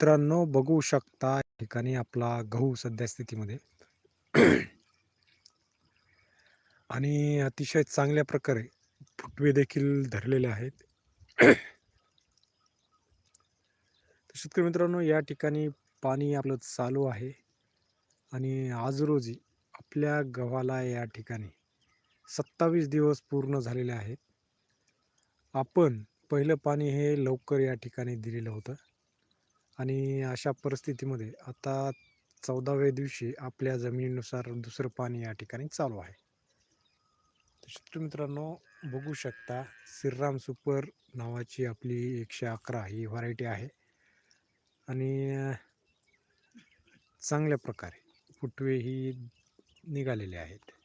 मित्रांनो बघू शकता या ठिकाणी आपला गहू सध्या स्थितीमध्ये. आणि अतिशय चांगल्या प्रकारे फुटवे देखील धरलेले आहेत. शेतकरी मित्रांनो या ठिकाणी पाणी आपलं चालू आहे. आणि आज रोजी आपल्या गव्हाला या ठिकाणी सत्तावीस दिवस पूर्ण झालेले आहेत. आपण पहिलं पाणी हे लवकर या ठिकाणी दिलेलं होतं. आणि अशा परिस्थितीमध्ये आता चौदाव्या दिवशी आपल्या जमिनीनुसार दुसरं पाणी या ठिकाणी चालू आहे. तर मित्रांनो बघू शकता श्रीराम सुपर नावाची आपली एकशे अकरा ही व्हरायटी आहे. आणि चांगल्या प्रकारे फुटवे ही निघालेले आहेत.